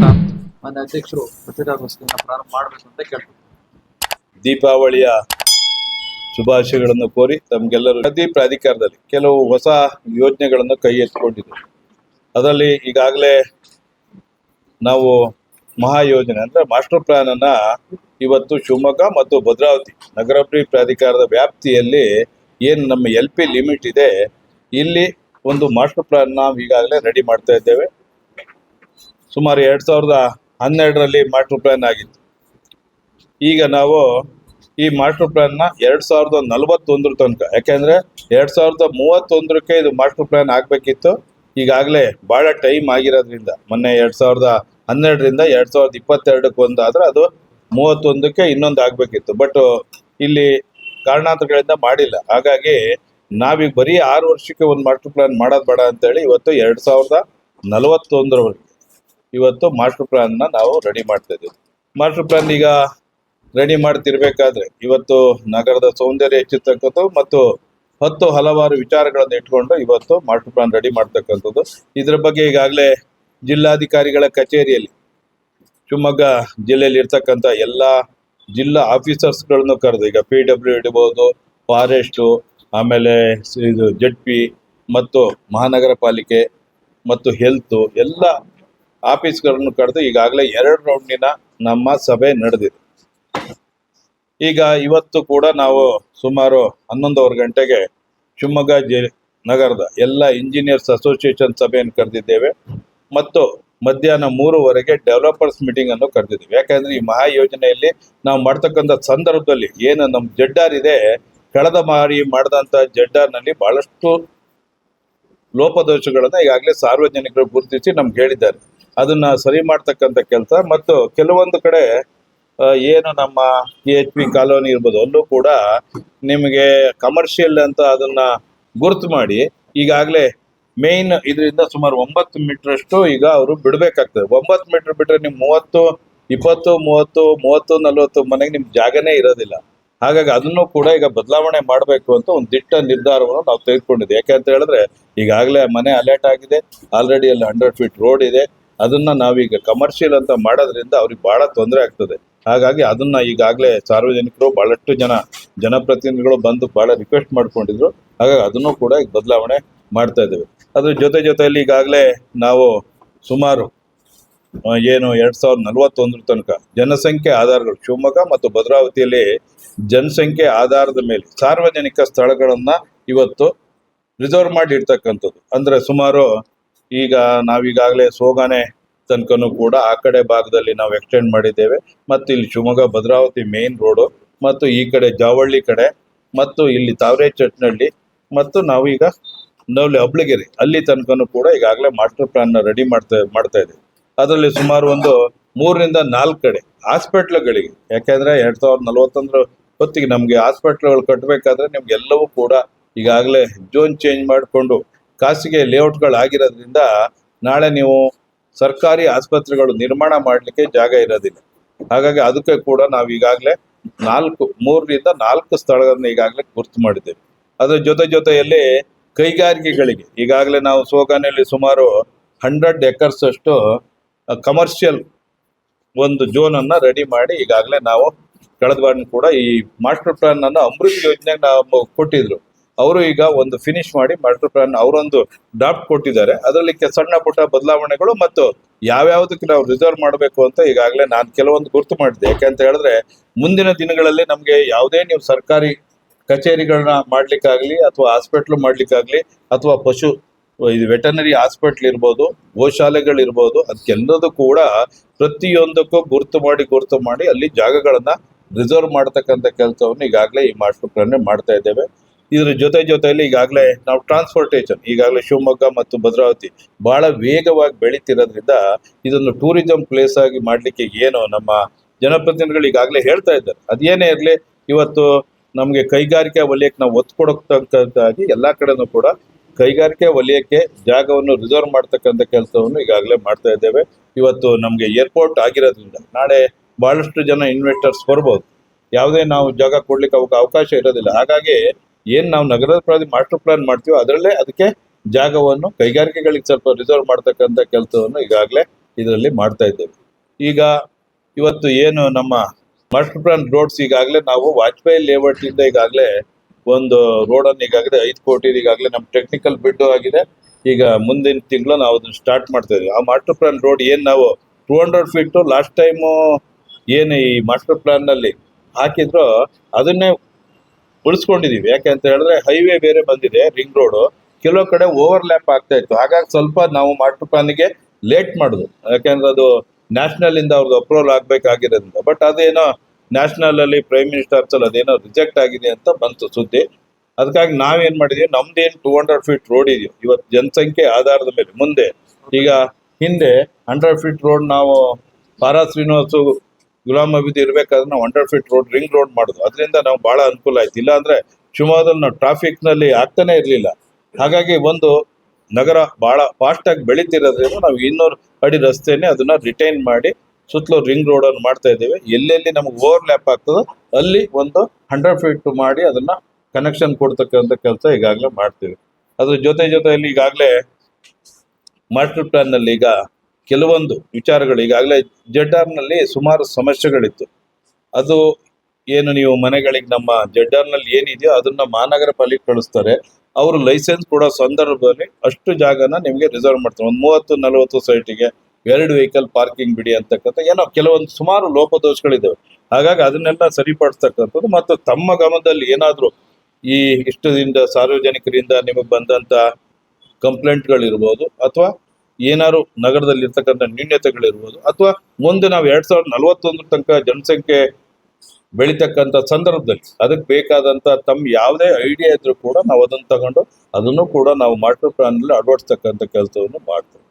ಮಾನ್ಯ ಅಧ್ಯಕ್ಷರು ಪ್ರಾರಂಭ ಮಾಡಬೇಕು ಅಂತ ಕೇಳ್ತೀವಿ ದೀಪಾವಳಿಯ ಶುಭಾಶಯಗಳನ್ನು ಕೋರಿ ತಮಗೆಲ್ಲರೂ ನದಿ ಪ್ರಾಧಿಕಾರದಲ್ಲಿ ಕೆಲವು ಹೊಸ ಯೋಜನೆಗಳನ್ನು ಕೈ ಎತ್ತಿಕೊಂಡಿದೆ ಅದರಲ್ಲಿ ಈಗಾಗಲೇ ನಾವು ಮಹಾ ಯೋಜನೆ ಅಂದ್ರೆ ಮಾಸ್ಟರ್ ಪ್ಲಾನ್ ಅನ್ನ ಇವತ್ತು ಶಿವಮೊಗ್ಗ ಮತ್ತು ಭದ್ರಾವತಿ ನಗರಾಭಿವೃದ್ಧಿ ಪ್ರಾಧಿಕಾರದ ವ್ಯಾಪ್ತಿಯಲ್ಲಿ ಏನು ನಮ್ಮ ಎಲ್ ಪಿ ಲಿಮಿಟ್ ಇದೆ, ಇಲ್ಲಿ ಒಂದು ಮಾಸ್ಟರ್ ಪ್ಲಾನ್ ನಾವು ಈಗಾಗಲೇ ರೆಡಿ ಮಾಡ್ತಾ ಇದ್ದೇವೆ. ಸುಮಾರು ಎರಡು ಸಾವಿರದ ಹನ್ನೆರಡರಲ್ಲಿ ಮಾಸ್ಟರ್ ಪ್ಲಾನ್ ಆಗಿತ್ತು. ಈಗ ನಾವು ಈ ಮಾಸ್ಟರ್ ಪ್ಲಾನ್ ಎರಡು ಸಾವಿರದ ನಲವತ್ತೊಂದರ ತನಕ, ಯಾಕೆಂದ್ರೆ ಎರಡು ಸಾವಿರದ ಮೂವತ್ತೊಂದರಕ್ಕೆ ಇದು ಮಾಸ್ಟರ್ ಪ್ಲಾನ್ ಆಗಬೇಕಿತ್ತು. ಈಗಾಗಲೇ ಭಾಳ ಟೈಮ್ ಆಗಿರೋದ್ರಿಂದ, ಮೊನ್ನೆ ಎರಡು ಸಾವಿರದ ಹನ್ನೆರಡರಿಂದ ಎರಡು ಸಾವಿರದ ಇಪ್ಪತ್ತೆರಡಕ್ಕೆ ಒಂದಾದ್ರೆ ಅದು ಮೂವತ್ತೊಂದಕ್ಕೆ ಇನ್ನೊಂದು ಆಗಬೇಕಿತ್ತು. ಬಟ್ ಇಲ್ಲಿ ಕಾರಣಾಂತರಗಳಿಂದ ಮಾಡಿಲ್ಲ. ಹಾಗಾಗಿ ನಾವೀಗ ಬರೀ ಆರು ವರ್ಷಕ್ಕೆ ಒಂದು ಮಾಸ್ಟರ್ ಪ್ಲಾನ್ ಮಾಡೋದು ಬೇಡ ಅಂತೇಳಿ ಇವತ್ತು ಎರಡು ಸಾವಿರದ ನಲವತ್ತೊಂದರವರೆಗೆ ಇವತ್ತು ಮಾಸ್ಟರ್ ಪ್ಲಾನ್ನ ನಾವು ರೆಡಿ ಮಾಡ್ತಾ ಇದ್ದೀವಿ. ಮಾಸ್ಟರ್ ಪ್ಲಾನ್ ಈಗ ರೆಡಿ ಮಾಡ್ತಿರ್ಬೇಕಾದ್ರೆ ಇವತ್ತು ನಗರದ ಸೌಂದರ್ಯ ಹೆಚ್ಚಿರ್ತಕ್ಕಂಥದ್ದು ಮತ್ತು ಹತ್ತು ಹಲವಾರು ವಿಚಾರಗಳನ್ನು ಇಟ್ಕೊಂಡು ಇವತ್ತು ಮಾಸ್ಟರ್ ಪ್ಲಾನ್ ರೆಡಿ ಮಾಡ್ತಕ್ಕಂಥದ್ದು. ಇದ್ರ ಬಗ್ಗೆ ಈಗಾಗಲೇ ಜಿಲ್ಲಾಧಿಕಾರಿಗಳ ಕಚೇರಿಯಲ್ಲಿ ಶಿವಮೊಗ್ಗ ಜಿಲ್ಲೆಯಲ್ಲಿ ಇರ್ತಕ್ಕಂಥ ಎಲ್ಲ ಜಿಲ್ಲಾ ಆಫೀಸರ್ಸ್ಗಳನ್ನು ಕರೆದು, ಈಗ ಪಿ ಡಬ್ಲ್ಯೂ ಇಡ್ಬೋದು ಫಾರೆಸ್ಟು ಆಮೇಲೆ ಇದು ಜಡ್ ಪಿ ಮತ್ತು ಮಹಾನಗರ ಪಾಲಿಕೆ ಮತ್ತು ಹೆಲ್ತು ಎಲ್ಲ ಆಫೀಸ್ಗಳನ್ನು ಕರೆದು ಈಗಾಗಲೇ ಎರಡು ರೌಂಡಿನ ನಮ್ಮ ಸಭೆ ನಡೆದಿದೆ. ಈಗ ಇವತ್ತು ಕೂಡ ನಾವು ಸುಮಾರು ಹನ್ನೊಂದುವರೆ ಗಂಟೆಗೆ ಶಿವಮೊಗ್ಗ ಜಿ ನಗರದ ಎಲ್ಲ ಇಂಜಿನಿಯರ್ಸ್ ಅಸೋಸಿಯೇಷನ್ ಸಭೆಯನ್ನು ಕರೆದಿದ್ದೇವೆ. ಮತ್ತು ಮಧ್ಯಾಹ್ನ ಮೂರುವರೆಗೆ ಡೆವಲಪರ್ಸ್ ಮೀಟಿಂಗ್ ಅನ್ನು ಕರೆದಿದ್ದೀವಿ. ಯಾಕಂದ್ರೆ ಈ ಮಹಾ ಯೋಜನೆಯಲ್ಲಿ ನಾವು ಮಾಡ್ತಕ್ಕಂಥ ಸಂದರ್ಭದಲ್ಲಿ ಏನು ನಮ್ಮ ಜಡ್ಡಾರ್ ಇದೆ, ಕಳೆದ ಬಾರಿ ಮಾಡಿದಂಥ ಜಡ್ಡಾರ್ನಲ್ಲಿ ಬಹಳಷ್ಟು ಲೋಪದೋಷಗಳನ್ನ ಈಗಾಗಲೇ ಸಾರ್ವಜನಿಕರು ಗುರುತಿಸಿ ನಮ್ಗೆ ಹೇಳಿದ್ದಾರೆ. ಅದನ್ನ ಸರಿ ಮಾಡ್ತಕ್ಕಂಥ ಕೆಲಸ. ಮತ್ತು ಕೆಲವೊಂದು ಕಡೆ ಏನು ನಮ್ಮ ಪಿ ಎಚ್ ಪಿ ಕಾಲೋನಿ ಇರ್ಬೋದು, ಅಲ್ಲೂ ಕೂಡ ನಿಮಗೆ ಕಮರ್ಷಿಯಲ್ ಅಂತ ಅದನ್ನ ಗುರುತು ಮಾಡಿ, ಈಗಾಗಲೇ ಮೇನ್ ಇದರಿಂದ ಸುಮಾರು ಒಂಬತ್ತು ಮೀಟರ್ ಅಷ್ಟು ಈಗ ಅವರು ಬಿಡಬೇಕಾಗ್ತದೆ. ಒಂಬತ್ತು ಮೀಟರ್ ಬಿಟ್ರೆ ನಿಮ್ ಮೂವತ್ತು, ಇಪ್ಪತ್ತು, ಮೂವತ್ತು ಮೂವತ್ತು, ನಲವತ್ತು ಮನೆಗೆ ನಿಮ್ ಜಾಗನೇ ಇರೋದಿಲ್ಲ. ಹಾಗಾಗಿ ಅದನ್ನು ಕೂಡ ಈಗ ಬದಲಾವಣೆ ಮಾಡಬೇಕು ಅಂತ ಒಂದು ದಿಟ್ಟ ನಿರ್ಧಾರವನ್ನು ನಾವು ತೆಗೆದುಕೊಂಡಿದ್ದೆ ಯಾಕೆ ಅಂತ ಹೇಳಿದ್ರೆ, ಈಗಾಗಲೇ ಮನೆ ಅಲರ್ಟ್ ಆಗಿದೆ. ಆಲ್ರೆಡಿ ಅಲ್ಲಿ ಹಂಡ್ರೆಡ್ ಫೀಟ್ ರೋಡ್ ಇದೆ. ಅದನ್ನ ನಾವೀಗ ಕಮರ್ಷಿಯಲ್ ಅಂತ ಮಾಡೋದ್ರಿಂದ ಅವ್ರಿಗೆ ಬಹಳ ತೊಂದರೆ ಆಗ್ತದೆ. ಹಾಗಾಗಿ ಅದನ್ನ ಈಗಾಗಲೇ ಸಾರ್ವಜನಿಕರು ಬಹಳಷ್ಟು ಜನ ಜನಪ್ರತಿನಿಧಿಗಳು ಬಂದು ಬಹಳ ರಿಕ್ವೆಸ್ಟ್ ಮಾಡ್ಕೊಂಡಿದ್ರು. ಹಾಗಾಗಿ ಅದನ್ನು ಕೂಡ ಈಗ ಬದಲಾವಣೆ ಮಾಡ್ತಾ ಇದ್ದೇವೆ. ಅದ್ರ ಜೊತೆ ಜೊತೆಯಲ್ಲಿ ಈಗಾಗಲೇ ನಾವು ಸುಮಾರು ಏನು ಎರಡು ಸಾವಿರದ ನಲವತ್ತೊಂದರ ತನಕ ಜನಸಂಖ್ಯೆ ಆಧಾರಗಳು, ಶಿವಮೊಗ್ಗ ಮತ್ತು ಭದ್ರಾವತಿಯಲ್ಲಿ ಜನಸಂಖ್ಯೆ ಆಧಾರದ ಮೇಲೆ ಸಾರ್ವಜನಿಕ ಸ್ಥಳಗಳನ್ನ ಇವತ್ತು ರಿಸರ್ವ್ ಮಾಡಿ ಇಡ್ತಕ್ಕಂಥದ್ದು. ಅಂದ್ರೆ ಸುಮಾರು ಈಗ ನಾವೀಗಾಗಲೇ ಸೋಗಾನೆ ತನಕನೂ ಕೂಡ ಆ ಕಡೆ ಭಾಗದಲ್ಲಿ ನಾವು ಎಕ್ಸ್ಟೆಂಡ್ ಮಾಡಿದ್ದೇವೆ. ಮತ್ತು ಇಲ್ಲಿ ಶಿವಮೊಗ್ಗ, ಭದ್ರಾವತಿ ಮೇನ್ ರೋಡು ಮತ್ತು ಈ ಕಡೆ ಜಾವಳ್ಳಿ ಕಡೆ ಮತ್ತು ಇಲ್ಲಿ ತಾವರೆ ಚಟ್ನಳ್ಳಿ ಮತ್ತು ನಾವೀಗ ನವಲಿ ಅಬ್ಳಗೆರೆ ಅಲ್ಲಿ ತನಕನೂ ಕೂಡ ಈಗಾಗಲೇ ಮಾಸ್ಟರ್ ಪ್ಲಾನ್ ರೆಡಿ ಮಾಡ್ತಾ ಮಾಡ್ತಾ ಇದ್ದೀವಿ. ಅದರಲ್ಲಿ ಸುಮಾರು ಒಂದು ಮೂರರಿಂದ ನಾಲ್ಕು ಕಡೆ ಹಾಸ್ಪಿಟ್ಲ್ಗಳಿಗೆ. ಯಾಕೆಂದ್ರೆ ಎರಡ್ ಸಾವಿರದ ನಲವತ್ತೊಂದರ ಹೊತ್ತಿಗೆ ನಮಗೆ ಹಾಸ್ಪಿಟ್ಲ್ಗಳು ಕಟ್ಟಬೇಕಾದ್ರೆ ನಿಮ್ಗೆ ಎಲ್ಲವೂ ಕೂಡ ಈಗಾಗಲೇ ಜೋನ್ ಚೇಂಜ್ ಮಾಡಿಕೊಂಡು ಖಾಸಗಿ ಲೇಔಟ್ಗಳು ಆಗಿರೋದ್ರಿಂದ ನಾಳೆ ನೀವು ಸರ್ಕಾರಿ ಆಸ್ಪತ್ರೆಗಳು ನಿರ್ಮಾಣ ಮಾಡಲಿಕ್ಕೆ ಜಾಗ ಇರೋದಿಲ್ಲ. ಹಾಗಾಗಿ ಅದಕ್ಕೆ ಕೂಡ ನಾವು ಈಗಾಗಲೇ ನಾಲ್ಕು, ಮೂರರಿಂದ ನಾಲ್ಕು ಸ್ಥಳಗಳನ್ನು ಈಗಾಗಲೇ ಗುರ್ತು ಮಾಡಿದ್ದೇವೆ. ಅದರ ಜೊತೆ ಜೊತೆಯಲ್ಲಿ ಕೈಗಾರಿಕೆಗಳಿಗೆ ಈಗಾಗಲೇ ನಾವು ಸೋಗಾನೆಯಲ್ಲಿ ಸುಮಾರು ಹಂಡ್ರೆಡ್ ಎಕರ್ಸ್ ಅಷ್ಟು ಕಮರ್ಷಿಯಲ್ ಒಂದು ಜೋನ್ ಅನ್ನ ರೆಡಿ ಮಾಡಿ ಈಗಾಗಲೇ ನಾವು ಕಳೆದ ಕೂಡ ಈ ಮಾಸ್ಟರ್ ಪ್ಲಾನ್ ಅನ್ನು ಅಮೃತ್ ಯೋಜನೆಗೆ ನಾವು ಕೊಟ್ಟಿದ್ರು. ಅವರು ಈಗ ಒಂದು ಫಿನಿಶ್ ಮಾಡಿ ಮಾಸ್ಟರ್ ಪ್ಲಾನ್ ಅವರೊಂದು ಡ್ರಾಫ್ಟ್ ಕೊಟ್ಟಿದ್ದಾರೆ. ಅದರಲ್ಲಿ ಸಣ್ಣ ಪುಟ್ಟ ಬದಲಾವಣೆಗಳು ಮತ್ತು ಯಾವ್ಯಾವುದಕ್ಕೆ ನಾವು ರಿಸರ್ವ್ ಮಾಡಬೇಕು ಅಂತ ಈಗಾಗಲೇ ನಾನು ಕೆಲವೊಂದು ಗುರ್ತು ಮಾಡಿದ್ದೆ. ಯಾಕೆಂತ ಹೇಳಿದ್ರೆ, ಮುಂದಿನ ದಿನಗಳಲ್ಲಿ ನಮಗೆ ಯಾವುದೇ ನೀವು ಸರ್ಕಾರಿ ಕಚೇರಿಗಳನ್ನ ಮಾಡ್ಲಿಕ್ಕಾಗ್ಲಿ ಅಥವಾ ಹಾಸ್ಪಿಟ್ಲ್ ಮಾಡ್ಲಿಕ್ಕಾಗ್ಲಿ ಅಥವಾ ಪಶು, ಇದು ವೆಟರ್ನರಿ ಹಾಸ್ಪಿಟ್ಲ್ ಇರ್ಬೋದು ಗೋಶಾಲೆಗಳಿರ್ಬೋದು ಅದಕ್ಕೆಲ್ಲದೂ ಕೂಡ ಪ್ರತಿಯೊಂದಕ್ಕೂ ಗುರುತು ಮಾಡಿ ಗುರುತು ಮಾಡಿ ಅಲ್ಲಿ ಜಾಗಗಳನ್ನ ರಿಸರ್ವ್ ಮಾಡ್ತಕ್ಕಂಥ ಕೆಲಸವನ್ನು ಈಗಾಗಲೇ ಈ ಮಾಸ್ಟರ್ ಪ್ಲಾನ್ ಮಾಡ್ತಾ ಇದ್ದೇವೆ. ಇದ್ರ ಜೊತೆ ಜೊತೆಯಲ್ಲಿ ಈಗಾಗಲೇ ನಾವು ಟ್ರಾನ್ಸ್ಪೋರ್ಟೇಷನ್ ಈಗಾಗಲೇ ಶಿವಮೊಗ್ಗ ಮತ್ತು ಭದ್ರಾವತಿ ಬಹಳ ವೇಗವಾಗಿ ಬೆಳೀತಿರೋದ್ರಿಂದ ಇದೊಂದು ಟೂರಿಸಂ ಪ್ಲೇಸ್ ಆಗಿ ಮಾಡ್ಲಿಕ್ಕೆ ಏನು ನಮ್ಮ ಜನಪ್ರತಿನಿಧಿಗಳು ಈಗಾಗಲೇ ಹೇಳ್ತಾ ಇದ್ದಾರೆ. ಅದೇನೇ ಇರಲಿ, ಇವತ್ತು ನಮಗೆ ಕೈಗಾರಿಕಾ ವಲಯಕ್ಕೆ ನಾವು ಒತ್ತು ಕೊಡತಕ್ಕಂಥದ್ದಾಗಿ ಎಲ್ಲಾ ಕಡೆನೂ ಕೂಡ ಕೈಗಾರಿಕೆ ವಲಯಕ್ಕೆ ಜಾಗವನ್ನು ರಿಸರ್ವ್ ಮಾಡ್ತಕ್ಕಂಥ ಕೆಲಸವನ್ನು ಈಗಾಗಲೇ ಮಾಡ್ತಾ ಇದ್ದೇವೆ. ಇವತ್ತು ನಮಗೆ ಏರ್ಪೋರ್ಟ್ ಆಗಿರೋದ್ರಿಂದ ನಾಳೆ ಬಹಳಷ್ಟು ಜನ ಇನ್ವೆಸ್ಟರ್ಸ್ ಬರ್ಬೋದು. ಯಾವುದೇ ನಾವು ಜಾಗ ಕೊಡ್ಲಿಕ್ಕೆ ಅವಕಾಶ ಇರೋದಿಲ್ಲ. ಹಾಗಾಗಿ ಏನ್ ನಾವು ನಗರ ಪ್ರಾಧಿ ಮಾಸ್ಟರ್ ಪ್ಲಾನ್ ಮಾಡ್ತೀವೋ ಅದರಲ್ಲೇ ಅದಕ್ಕೆ ಜಾಗವನ್ನು ಕೈಗಾರಿಕೆಗಳಿಗೆ ಸ್ವಲ್ಪ ರಿಸರ್ವ್ ಮಾಡ್ತಕ್ಕಂಥ ಕೆಲಸವನ್ನು ಈಗಾಗಲೇ ಇದರಲ್ಲಿ ಮಾಡ್ತಾ ಇದ್ದೇವೆ. ಈಗ ಇವತ್ತು ಏನು ನಮ್ಮ ಮಾಸ್ಟರ್ ಪ್ಲಾನ್ ರೋಡ್ಸ್ ಈಗಾಗಲೇ ನಾವು ವಾಜಪೇಯಿ ಲೇಔಟ್ ಇಂದ ಈಗಾಗಲೇ ಒಂದು ರೋಡ್ ಅನ್ನು ಈಗಾಗಲೇ ಐದು ಕೋಟಿ ಈಗಾಗಲೇ ನಮ್ಮ ಟೆಕ್ನಿಕಲ್ ಬಿಡ್ ಆಗಿದೆ. ಈಗ ಮುಂದಿನ ತಿಂಗಳು ನಾವು ಅದನ್ನ ಸ್ಟಾರ್ಟ್ ಮಾಡ್ತಾ ಇದ್ದೀವಿ. ಆ ಮಾಸ್ಟರ್ ಪ್ಲಾನ್ ರೋಡ್ ಏನು ನಾವು two hundred feet last time ಏನು ಈ ಮಾಸ್ಟರ್ ಪ್ಲಾನ್ನಲ್ಲಿ ಹಾಕಿದ್ರು ಅದನ್ನೇ ಉಳಿಸ್ಕೊಂಡಿದೀವಿ. ಯಾಕೆ ಅಂತ ಹೇಳಿದ್ರೆ ಹೈವೇ ಬೇರೆ ಬಂದಿದೆ ರಿಂಗ್ ರೋಡು ಕೆಲವು ಕಡೆ ಓವರ್ ಲ್ಯಾಪ್ ಆಗ್ತಾ ಇತ್ತು. ಹಾಗಾಗಿ ಸ್ವಲ್ಪ ನಾವು ಮಾಸ್ಟರ್ ಪ್ಲಾನಿಗೆ ಲೇಟ್ ಮಾಡುದು. ಯಾಕೆಂದ್ರೆ ಅದು ನ್ಯಾಷನಲ್ ಇಂದ ಅವ್ರದ್ದು ಅಪ್ರೂವಲ್ ಆಗ್ಬೇಕಾಗಿರೋದ್ರಿಂದ. ಬಟ್ ಅದೇನೋ ನ್ಯಾಷನಲ್ ಅಲ್ಲಿ ಪ್ರೈಮ್ ಮಿನಿಸ್ಟರ್ಸ್ ಅಲ್ಲಿ ಅದೇನೋ ರಿಜೆಕ್ಟ್ ಆಗಿದೆ ಅಂತ ಬಂತು ಸುದ್ದಿ. ಅದಕ್ಕಾಗಿ ನಾವೇನ್ ಮಾಡಿದೀವಿ? ನಮ್ದೇನು ಟೂ ಹಂಡ್ರೆಡ್ ಫೀಟ್ ರೋಡ್ ಇದೆಯೋ ಇವತ್ತು ಜನಸಂಖ್ಯೆ ಆಧಾರದ ಮೇಲೆ. ಮುಂದೆ ಈಗ ಹಿಂದೆ ಹಂಡ್ರೆಡ್ ಫೀಟ್ ರೋಡ್ ನಾವು ಪಾರಾ ಶ್ರೀನಿವಾಸ ಗುಲಾಮ್ ಅಬಿದ್ ಇರ್ಬೇಕಾದ್ರೆ ನಾವು hundred feet road ring road ಮಾಡುದು. ಅದರಿಂದ ನಾವು ಬಹಳ ಅನುಕೂಲ ಆಯ್ತು. ಇಲ್ಲ ಅಂದ್ರೆ ಶಿವಮೊಗ್ಗದಲ್ಲಿ ನಾವು ಟ್ರಾಫಿಕ್ನಲ್ಲಿ ಆಗ್ತಾನೆ ಇರಲಿಲ್ಲ. ಹಾಗಾಗಿ ಒಂದು ನಗರ ಬಹಳ ಫಾಸ್ಟ್ ಆಗಿ ಬೆಳೀತಿರೋದ್ರಿಂದ ನಾವು ಇನ್ನೂರು ಅಡಿ ರಸ್ತೆನೆ ಅದನ್ನ ರಿಟೈನ್ ಮಾಡಿ ಸುತ್ತಲೂ ರಿಂಗ್ ರೋಡ್ ಅನ್ನು ಮಾಡ್ತಾ ಇದ್ದೇವೆ. ಎಲ್ಲೆಲ್ಲಿ ನಮಗೆ ಓವರ್ ಲ್ಯಾಪ್ ಆಗ್ತದೋ ಅಲ್ಲಿ ಒಂದು ಹಂಡ್ರೆಡ್ ಫೀಟ್ ಮಾಡಿ ಅದನ್ನ ಕನೆಕ್ಷನ್ ಕೊಡ್ತಕ್ಕಂಥ ಕೆಲಸ ಈಗಾಗಲೇ ಮಾಡ್ತೀವಿ. ಅದ್ರ ಜೊತೆ ಜೊತೆಯಲ್ಲಿ ಈಗಾಗಲೇ ಮಾಸ್ಟರ್ ಪ್ಲಾನ್ನಲ್ಲಿ ಈಗ ಕೆಲವೊಂದು ವಿಚಾರಗಳು ಈಗಾಗಲೇ ಜೆಡ್ ಆರ್ನಲ್ಲಿ ಸುಮಾರು ಸಮಸ್ಯೆಗಳಿತ್ತು. ಅದು ಏನು ನೀವು ಮನೆಗಳಿಗೆ ನಮ್ಮ ಜೆಡ್ ಆರ್ನಲ್ಲಿ ಏನಿದೆಯೋ ಅದನ್ನ ಮಹಾನಗರ ಪಾಲಿಕೆ ಕಳಿಸ್ತಾರೆ. ಅವರು ಲೈಸೆನ್ಸ್ ಕೊಡೋ ಸಂದರ್ಭದಲ್ಲಿ ಅಷ್ಟು ಜಾಗನ ನಿಮಗೆ ರಿಸರ್ವ್ ಮಾಡ್ತಾರೆ. ಒಂದು ಮೂವತ್ತು, ನಲವತ್ತು ಸೈಟಿಗೆ ಎರಡು ವೆಹಿಕಲ್ ಪಾರ್ಕಿಂಗ್ ಬಿಡಿ ಅಂತಕ್ಕಂಥ ಏನೋ ಕೆಲವೊಂದು ಸುಮಾರು ಲೋಪದೋಷಗಳಿದ್ದಾವೆ ಹಾಗಾಗಿ ಅದನ್ನೆಲ್ಲ ಸರಿಪಡಿಸ್ತಕ್ಕಂಥದ್ದು ಮತ್ತು ತಮ್ಮ ಗಮನದಲ್ಲಿ ಏನಾದರೂ ಈ ಇಷ್ಟದಿಂದ ಸಾರ್ವಜನಿಕರಿಂದ ನಿಮಗೆ ಬಂದಂಥ ಕಂಪ್ಲೇಂಟ್ಗಳಿರ್ಬೋದು ಅಥವಾ ಏನಾದ್ರು ನಗರದಲ್ಲಿ ಇರ್ತಕ್ಕಂಥ ನ್ಯೂನ್ಯತೆಗಳಿರ್ಬೋದು ಅಥವಾ ಮುಂದೆ ನಾವು ಎರಡ್ ಸಾವಿರದ ನಲವತ್ತೊಂದರ ತನಕ ಜನಸಂಖ್ಯೆ ಬೆಳಿತಕ್ಕಂಥ ಸಂದರ್ಭದಲ್ಲಿ ಅದಕ್ಕೆ ಬೇಕಾದಂತ ತಮ್ಮ ಯಾವುದೇ ಐಡಿಯಾ ಇದ್ರೂ ಕೂಡ ನಾವು ಅದನ್ನ ತಗೊಂಡು ಅದನ್ನು ಕೂಡ ನಾವು ಮಾಸ್ಟರ್ ಪ್ಲಾನ್ ಅಲ್ಲಿ ಅಳವಡಿಸ್ತಕ್ಕಂಥ ಕೆಲಸವನ್ನು ಮಾಡ್ತೇವೆ.